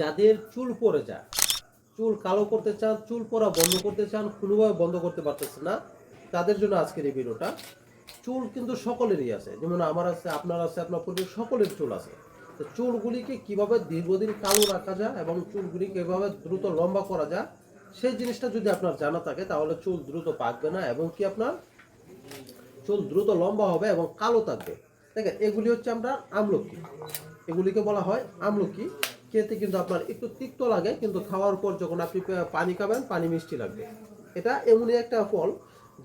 যাদের চুল পরে যায়, চুল কালো করতে চান, চুল পরা বন্ধ করতে চান কোনোভাবে বন্ধ করতে পারতেছে না, তাদের জন্য আজকের এই ভিডিওটা। চুল কিন্তু সকলেরই আছে, যেমন আমার আছে, আপনার আছে, আপনার পরিবার, সকলের চুল আছে। তো চুলগুলিকে কীভাবে দীর্ঘদিন কালো রাখা যায় এবং চুলগুলিকে কীভাবে দ্রুত লম্বা করা যায়, সেই জিনিসটা যদি আপনার জানা থাকে, তাহলে চুল দ্রুত পাকবে না এবং কি আপনার? চুল দ্রুত লম্বা হবে এবং কালো থাকবে। দেখেন, এগুলি হচ্ছে আমরা আমলকি। এগুলিকে বলা হয় আমলকি। খেতে কিন্তু আপনার একটু তিক্ত লাগে, কিন্তু খাওয়ার পর যখন আপনি পানি খাবেন, পানি মিষ্টি লাগবে। এটা এমনই একটা ফল,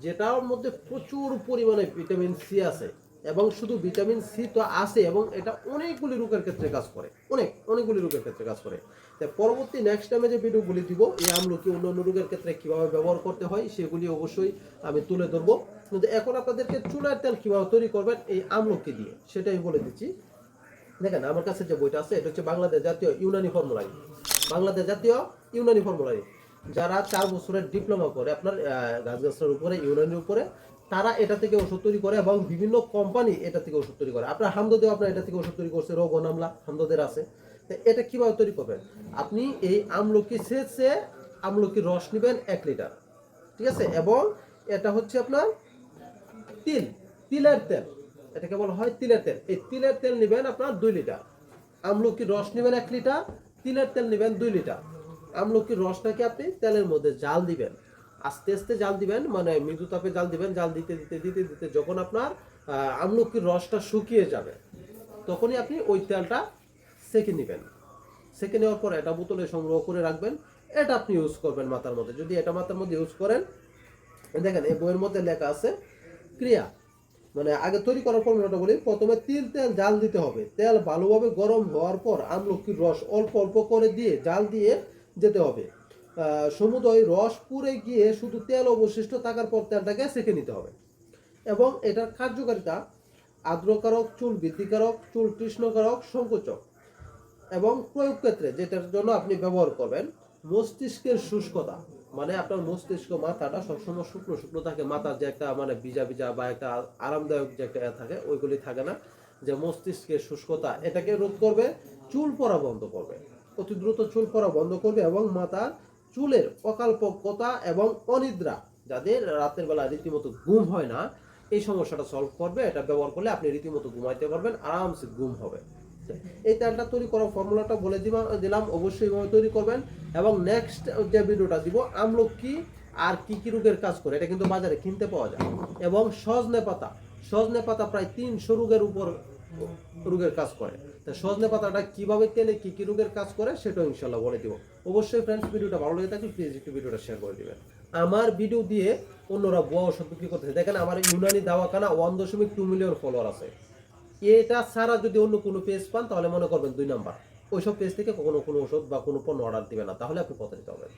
যেটার মধ্যে প্রচুর পরিমাণে ভিটামিন সি আছে এবং শুধু ভিটামিন সি তো আছে এবং এটা অনেকগুলি রোগের ক্ষেত্রে কাজ করে, অনেক, অনেকগুলি রোগের ক্ষেত্রে কাজ করে। তাই পরবর্তী নেক্সট টাইমে যে ভিডিওগুলি দিব, এই আমলকি অন্যান্য রোগের ক্ষেত্রে কীভাবে ব্যবহার করতে হয়, সেগুলি অবশ্যই আমি তুলে ধরবো। কিন্তু এখন আপনাদেরকে চুলার তেল কীভাবে তৈরি করবেন, এই আমলকি দিয়ে, সেটাই বলে দিচ্ছি। দেখেন, আমার কাছে যে বইটা আছে, এটা হচ্ছে বাংলাদেশ জাতীয় ইউনানি ফর্মুলারি বাংলাদেশ জাতীয় ইউনানি ফর্মুলারি যারা চার বছরের ডিপ্লোমা করে, আপনার গাছগাছার উপরে, ইউনানির উপরে, তারা এটা থেকে ওষুধ তৈরি করে এবং বিভিন্ন কোম্পানি এটা থেকে ওষুধ তৈরি করে। আপনার হামদদেও আপনার এটা থেকে ওষুধ তৈরি করছে, রোগ নামলা, হামদদের আছে। এটা কীভাবে তৈরি করবেন? আপনি এই আমলকি সেচে আমলকির রস নেবেন এক লিটার, ঠিক আছে? এবং এটা হচ্ছে আপনার তিল, তিলের তেল। এটাকে বলা হয় তিলের তেল। এই তিলের তেল নেবেন আপনার দুই লিটার। আমলকির রস নেবেন এক লিটার, তিলের তেল নেবেন দুই লিটার। আমলকির রসটাকে আপনি তেলের মধ্যে জাল দিবেন। আস্তে আস্তে জাল দিবেন মানে মৃদু তাপে জাল দিবেন, জাল দিতে দিতে দিতে দিতে যখন আপনার আমলকির রসটা শুকিয়ে যাবে, তখনই আপনি ওই তেলটা সেঁকে নেবেন। সেঁকে নেওয়ার পর এটা বোতলে সংগ্রহ করে রাখবেন। এটা আপনি ইউজ করবেন মাথার মধ্যে। যদি এটা মাথার মধ্যে ইউজ করেন, দেখেন এই বইয়ের মধ্যে লেখা আছে, ক্রিয়া। মানে আগে তৈরি করার ফর্মুলাটা বলি। প্রথমে তিল, তেল, জাল দিতে হবে। তেল ভালোভাবে গরম হওয়ার পর আমলকির রস অল্প অল্প করে দিয়ে জাল দিয়ে যেতে হবে। সমুদয় রস পুড়ে গিয়ে শুধু তেল অবশিষ্ট থাকার পর তেলটাকে সেঁকে নিতে হবে। এবং এটার কার্যকারিতা আর্দ্রকারক, চুল বৃদ্ধিকারক চুল কৃষ্ণকারক সংকোচক এবং প্রয়োগ ক্ষেত্রে যেটার জন্য আপনি ব্যবহার করবেন মস্তিষ্কের শুষ্কতা। মানে আপনার মস্তিষ্ক মাথাটা সবসময় শুকনো শুকনো থাকে, মাথার যে একটা মানে ভিজা ভিজা বা একটা আরামদায়ক যে একটা ইয়ে থাকে, ওইগুলি থাকে না। যে মস্তিষ্কের শুষ্কতা এটাকে রোধ করবে, চুল পরা বন্ধ করবে। অতি দ্রুত চুল পরা বন্ধ করবে এবং মাথার চুলের অকাল্পকতা এবং অনিদ্রা, যাদের রাতের বেলা রীতিমতো ঘুম হয় না, এই সমস্যাটা সলভ করবে। এটা ব্যবহার করলে আপনি রীতিমতো ঘুমাইতে পারবেন, আরামসে ঘুম হবে। এই তেলটা তৈরি করার ফর্মুলাটা বলে দিবা, দিলাম, অবশ্যই এভাবে তৈরি করবেন। এবং নেক্সট যে ভিডিওটা দিব, আমলকি আর কি কি রোগের কাজ করে, এটা কিন্তু বাজারে কিনতে পাওয়া যায়। এবং সজনে পাতা সজনে পাতা প্রায় তিনশো রোগের উপর রোগের কাজ করে। তা সজনে পাতাটা কীভাবে তেলে কি কি রোগের কাজ করে, সেটাও ইনশাল্লাহ বলে দিব। অবশ্যই ফ্রেন্ডস ভিডিওটা ভালো লেগে থাকলে প্লিজ একটু ভিডিওটা শেয়ার করে দিবেন। আমার ভিডিও দিয়ে অন্যরা বুয়া ওষুধ বিক্রি করতেছে। দেখেন, আমার ইউনানি দাওয়াখানা ওয়ান দশমিক টু মিলিয়ন ফলোয়ার আছে। এটা ছাড়া যদি অন্য কোনো পেজ পান, তাহলে মনে করবেন দুই নাম্বার ওইসব পেজ থেকে কখনো কোনো ওষুধ বা কোনো পণ্য অর্ডার দিবে না। তাহলে আপনি প্রতারিত হবেন